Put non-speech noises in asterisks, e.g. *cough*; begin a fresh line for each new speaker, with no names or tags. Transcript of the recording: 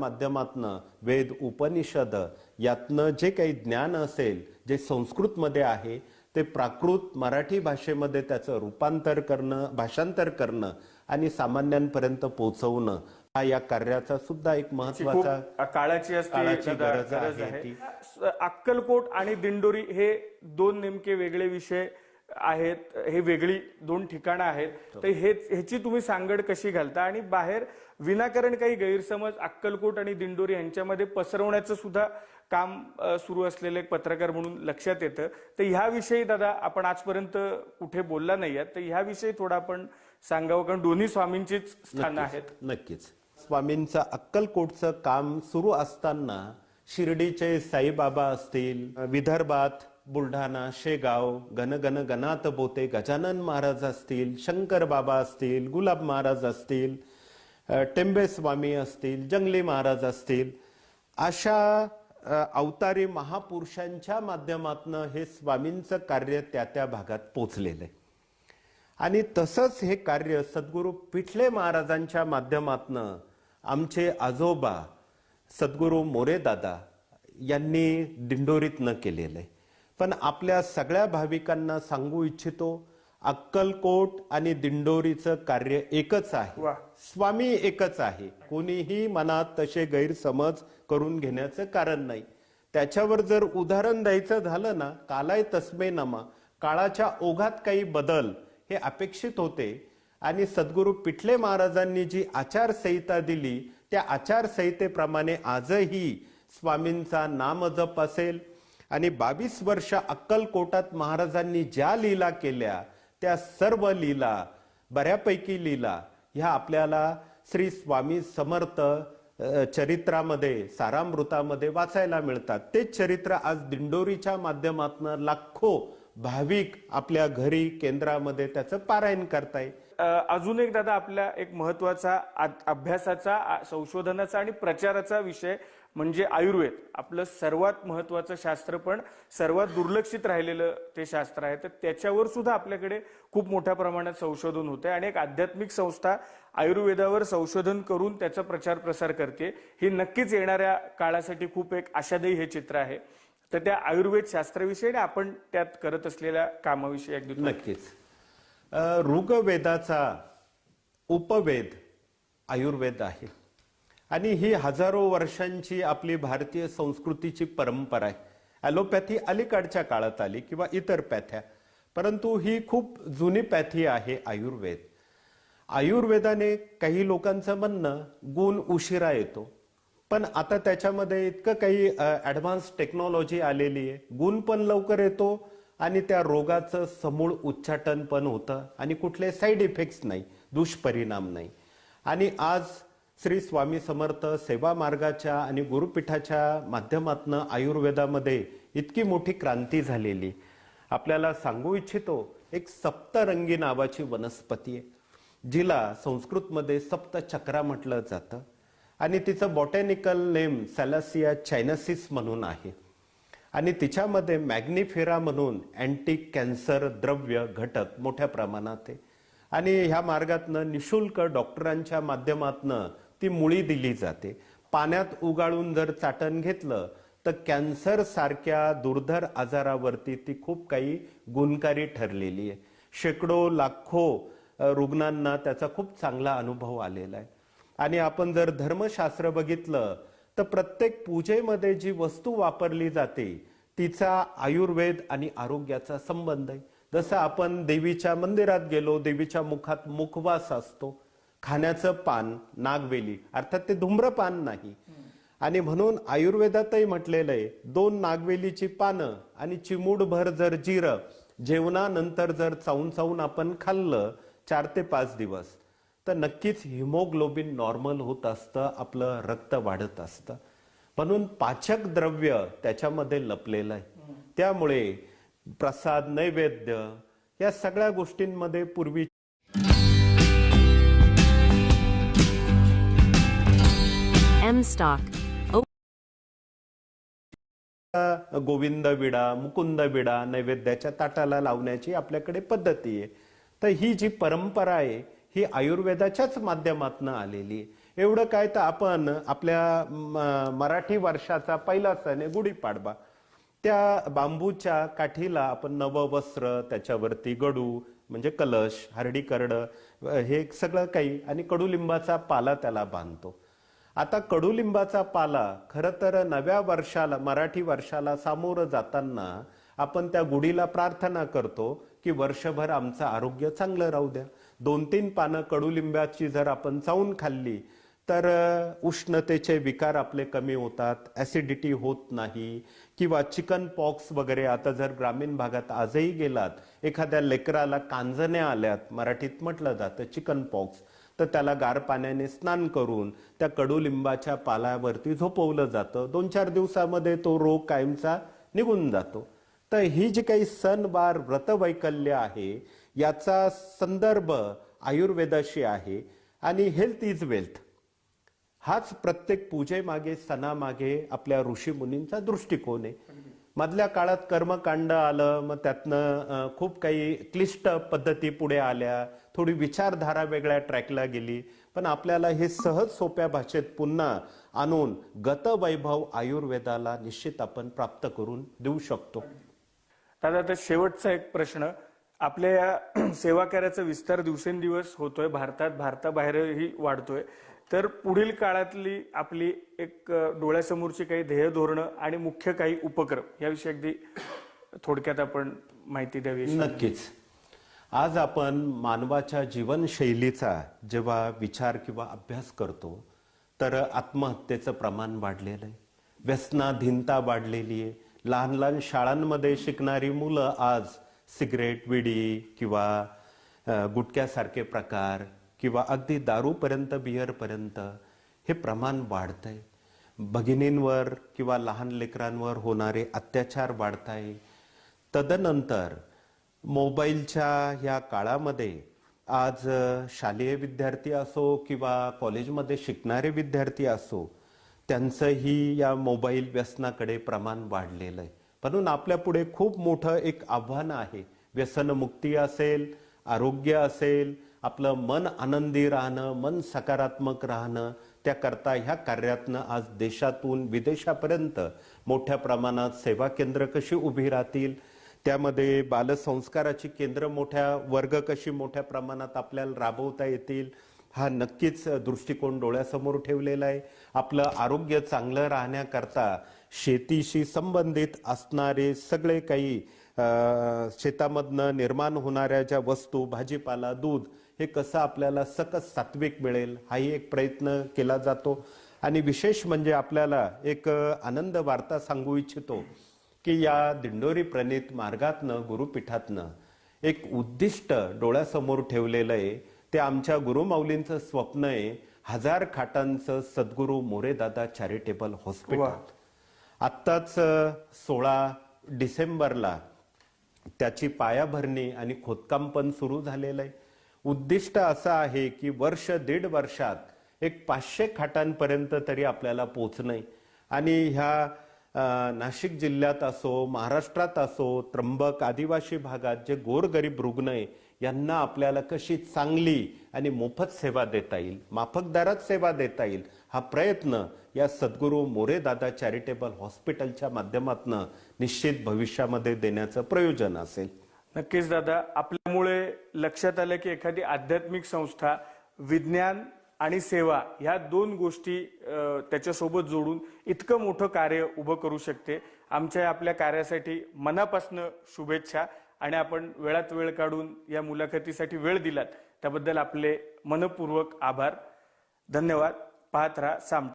माध्यमातनं वेद उपनिषद यातनं जे काही ज्ञान असेल जे संस्कृतमध्ये आहे ते प्राकृत मराठी भाषेमध्ये त्याचं रूपांतर करणं भाषांतर करणं आणि सामान्यांपर्यंत पोहोचवणं हा या कार्याचा सुद्धा एक महत्त्वाचा
काळाची असते
गरज आहे
अक्कलकोट आणि दिंडोरी हे दोन नेमके वेगळे विषय आहेत हे वेगळी दोन ठिकाणं आहेत. तर हे. ह्याची तुम्ही सांगड कशी घालता? आणि बाहेर विनाकारण काही गैरसमज अक्कलकोट आणि दिंडोरी यांच्यामध्ये पसरवण्याचं सुद्धा काम सुरू असलेलं एक पत्रकार म्हणून लक्षात येतं. तर ह्याविषयी दादा आपण आजपर्यंत कुठे बोलला नाही आहात. तर ह्याविषयी थोडं आपण सांगावं कारण दोन्ही स्वामींचीच स्थानं आहेत.
नक्कीच. स्वामींचं अक्कलकोटचं काम सुरू असताना शिर्डीचे साईबाबा असतील विदर्भात बुलढाणा शेगाव गण गण गणात बोते गजानन महाराज असतील शंकर बाबा असतील गुलाब महाराज असतील टेंबेस्वामी टेंबे स्वामी असतील जंगली महाराज असतील अशा अवतारी महापुरुषांच्या माध्यमातनं हे स्वामींचं कार्य त्या त्या भागात पोचलेलं आहे. आणि तसंच हे कार्य सद्गुरू पिठले महाराजांच्या माध्यमातनं आमचे आजोबा सद्गुरू मोरेदादा यांनी दिंडोरीतनं केलेलं आहे. पण आपल्या सगळ्या भाविकांना सांगू इच्छितो अक्कलकोट आणि दिंडोरीचं कार्य एकच आहे. स्वामी एकच आहे. कोणीही मनात तसे गैरसमज करून घेण्याचं कारण नाही. त्याच्यावर जर उदाहरण द्यायचं झालं ना कालाय तस्मे नमा काळाच्या ओघात काही बदल हे अपेक्षित होते. आणि सद्गुरू पिठले महाराजांनी जी आचारसंहिता दिली त्या आचारसंहितेप्रमाणे आजही स्वामींचा नामजप असेल. आणि बावीस वर्ष अक्कलकोटात महाराजांनी ज्या लीला केल्या त्या सर्व लीला बऱ्यापैकी लीला ह्या आपल्याला श्री स्वामी समर्थ चरित्रामध्ये सारामृतामध्ये वाचायला मिळतात. तेच चरित्र आज दिंडोरीच्या माध्यमातून लाखो भाविक आपल्या घरी केंद्रामध्ये त्याचं पारायण करताय.
अजून एक दादा आपल्या एक महत्त्वाचा आ- अभ्यासाचा संशोधनाचा आणि प्रचाराचा विषय म्हणजे आयुर्वेद. आपलं सर्वात महत्वाचं शास्त्र पण सर्वात दुर्लक्षित राहिलेलं ते शास्त्र आहे. तर त्याच्यावर सुद्धा आपल्याकडे खूप मोठ्या प्रमाणात संशोधन होते आणि एक आध्यात्मिक संस्था आयुर्वेदावर संशोधन करून त्याचा प्रचार प्रसार करते. ही नक्कीच येणाऱ्या काळासाठी खूप एक आशादायी हे चित्र आहे. तर त्या आयुर्वेद शास्त्राविषयी आणि आपण त्यात करत असलेल्या कामाविषयी अगदी
नक्कीच. ऋग्वेदाचा उपवेद आयुर्वेद आहे. आणि ही हजारो वर्षांची आपली भारतीय संस्कृतीची परंपरा आहे. ॲलोपॅथी अलीकडच्या काळात आली किंवा इतर पॅथ्या परंतु ही खूप जुनी पॅथी आहे आयुर्वेद. आयुर्वेदाने काही लोकांचं म्हणणं गुण उशिरा येतो. पण आता त्याच्यामध्ये इतकं काही ॲडव्हान्स टेक्नॉलॉजी आलेली आहे. गुण पण लवकर येतो आणि त्या रोगाचं समूळ उच्चाटन पण होतं आणि कुठले साईड इफेक्ट्स नाही दुष्परिणाम नाही. आणि आज श्री स्वामी समर्थ सेवा मार्गाच्या आणि गुरुपीठाच्या माध्यमातनं आयुर्वेदामध्ये इतकी मोठी क्रांती झालेली. आपल्याला सांगू इच्छितो एक सप्तरंगी नावाची वनस्पती आहे जिला संस्कृतमध्ये सप्तचक्रा म्हटलं जातं. आणि तिचं बॉटॅनिकल नेम सॅलासिया चायनसिस म्हणून आहे. आणि तिच्यामध्ये मॅग्निफेरा म्हणून अँटी कॅन्सर द्रव्य घटक मोठ्या प्रमाणात आहे. आणि ह्या मार्गातनं निशुल्क डॉक्टरांच्या माध्यमातनं ती मुळी दिली जाते. पाण्यात उगाळून जर चाटण घेतलं तर कॅन्सर सारख्या दुर्धर आजारावरती ती खूप काही गुणकारी ठरलेली आहे. शेकडो लाखो रुग्णांना त्याचा खूप चांगला अनुभव आलेला आहे. आणि आपण जर धर्मशास्त्र बघितलं तर प्रत्येक पूजेमध्ये जी वस्तू वापरली जाते तिचा आयुर्वेद आणि आरोग्याचा संबंध आहे. जसं आपण देवीच्या मंदिरात गेलो देवीच्या मुखात मुखवास असतो. खाण्याचं पान नागवेली अर्थात ते धूम्रपान नाही. आणि म्हणून आयुर्वेदातही म्हटलेलं आहे दोन नागवेलीची पानं आणि चिमूडभर जर जिरं जेवणानंतर जर चावून चावून आपण खाल्लं चार ते पाच दिवस तर नक्कीच हिमोग्लोबिन नॉर्मल होत असतं आपलं रक्त वाढत असतं. म्हणून पाचक द्रव्य त्याच्यामध्ये लपलेलं आहे. त्यामुळे प्रसाद नैवेद्य या सगळ्या गोष्टींमध्ये पूर्वी
M Stock.
गोविंद विडा मुकुंद विडा नैवेद्याच्या ताटाला लावण्याची आपल्याकडे पद्धती आहे. तर ही जी परंपरा आहे ही आयुर्वेदाच्याच माध्यमातून आलेली आहे. एवढं काय तर आपण आपल्या मराठी वर्षाचा पहिला सण आहे गुढीपाडवा. त्या बांबूच्या काठीला आपण नववस्त्र त्याच्यावरती गडू म्हणजे कलश हरडी करड हे सगळं काही आणि कडुलिंबाचा पाला त्याला बांधतो. आता कडुलिंबाचा पाला खरं तर नव्या वर्षाला मराठी वर्षाला सामोरं जाताना आपण त्या गुढीला प्रार्थना करतो की वर्षभर आमचं आरोग्य चांगलं राहू द्या. दोन तीन पानं कडुलिंबाची जर आपण चावून खाल्ली तर उष्णतेचे विकार आपले कमी होतात ॲसिडिटी होत नाही किंवा चिकन पॉक्स वगैरे आता जर ग्रामीण भागात आजही गेलात एखाद्या लेकराला कांजण्या आल्यात मराठीत म्हटलं जातं चिकन पॉक्स तर त्याला गार पाण्याने स्नान करून त्या कडुलिंबाच्या पालावरती झोपवलं जातं. दोन चार दिवसामध्ये तो रोग कायमचा निघून जातो. तर ही जी काही सणवार व्रतवैकल्य आहे याचा संदर्भ आयुर्वेदाशी आहे आणि हेल्थ इज वेल्थ हाच प्रत्येक पूजेमागे सणामागे आपल्या ऋषी मुनींचा दृष्टिकोन आहे. मधल्या काळात कर्मकांड आलं मग त्यातनं खूप काही क्लिष्ट पद्धती पुढे आल्या थोडी विचारधारा वेगळ्या ट्रॅकला गेली. पण आपल्याला हे सहज सोप्या भाषेत पुन्हा आणून गतवैभव आयुर्वेदाला निश्चित आपण प्राप्त करून देऊ शकतो.
दादा आता शेवटचा एक प्रश्न. आपल्या या *clears throat* सेवा कार्याचा विस्तार दिवसेंदिवस होतोय. भारतात भारताबाहेरही वाढतोय. तर पुढील काळातली आपली एक डोळ्यासमोरची काही ध्येय धोरणं आणि मुख्य काही उपक्रम याविषयी अगदी थोडक्यात आपण माहिती द्यावी
नक्कीच. आज आपण मानवाच्या जीवनशैलीचा जेव्हा विचार किंवा अभ्यास करतो तर आत्महत्येचं प्रमाण वाढलेलं आहे. व्यसनाधीनता वाढलेली आहे. लहान लहान शाळांमध्ये शिकणारी मुलं आज सिगरेट विडी किंवा गुटक्यासारखे गुटख्यासारखे प्रकार किंवा अगदी दारूपर्यंत बियरपर्यंत हे प्रमाण वाढतंय. भगिनींवर किंवा लहान लेकरांवर होणारे अत्याचार वाढत आहे तदनंतर मोबाईलच्या ह्या काळामध्ये आज शालेय विद्यार्थी असो किंवा कॉलेजमध्ये शिकणारे विद्यार्थी असो त्यांचंही या मोबाईल व्यसनाकडे प्रमाण वाढलेलं आहे. म्हणून आपल्यापुढे खूप मोठं एक आव्हान आहे. व्यसनमुक्ती असेल आरोग्य असेल आपलं मन आनंदी राहणं मन सकारात्मक राहणं त्याकरता ह्या कार्यातनं आज देशातून विदेशापर्यंत मोठ्या प्रमाणात सेवा केंद्र कशी उभी राहतील त्यामध्ये बालसंस्काराची केंद्र मोठ्या वर्ग कशी मोठ्या प्रमाणात आपल्याला राबवता येतील हा नक्कीच दृष्टिकोन डोळ्यासमोर ठेवलेला आहे. आपलं आरोग्य चांगलं राहण्याकरता शेतीशी संबंधित असणारे सगळे काही शेतामधनं निर्माण होणाऱ्या ज्या वस्तू भाजीपाला दूध हे कसं आपल्याला सकस सात्विक मिळेल हाही एक प्रयत्न केला जातो. आणि विशेष म्हणजे आपल्याला एक आनंद वार्ता सांगू इच्छितो की या दिंडोरी प्रणित मार्गातनं गुरुपीठातनं एक उद्दिष्ट डोळ्यासमोर ठेवलेलं आहे. ते आमच्या गुरुमाऊलींचं स्वप्न आहे. हजार खाटांचं सद्गुरू मोरेदादा चॅरिटेबल हॉस्पिटल. आत्ताच सोळा डिसेंबरला त्याची पायाभरणी आणि खोदकाम पण सुरू झालेलं आहे. उद्दिष्ट असं आहे की वर्ष दीड वर्षात एक पाचशे खाटांपर्यंत तरी आपल्याला पोचणं आणि ह्या नाशिक जिल्ह्यात असो महाराष्ट्रात असो त्र्यंबक आदिवासी भागात जे गोरगरीब रुग्ण आहे यांना आपल्याला कशी चांगली आणि मोफत सेवा देता येईल माफक दरात सेवा देता येईल हा प्रयत्न या सद्गुरू मोरेदादा चॅरिटेबल हॉस्पिटलच्या माध्यमातून निश्चित भविष्यामध्ये देण्याचं प्रयोजन असेल.
नक्कीच दादा आपल्यामुळे लक्षात आलं की एखादी आध्यात्मिक संस्था विज्ञान आणि सेवा ह्या दोन गोष्टी त्याच्यासोबत जोडून इतकं मोठं कार्य उभं करू शकते. आमच्या आपल्या कार्यासाठी मनापासनं शुभेच्छा आणि आपण वेळात वेळ काढून या मुलाखतीसाठी वेळ दिलात त्याबद्दल आपले मनपूर्वक आभार. धन्यवाद. पाहत राहा साम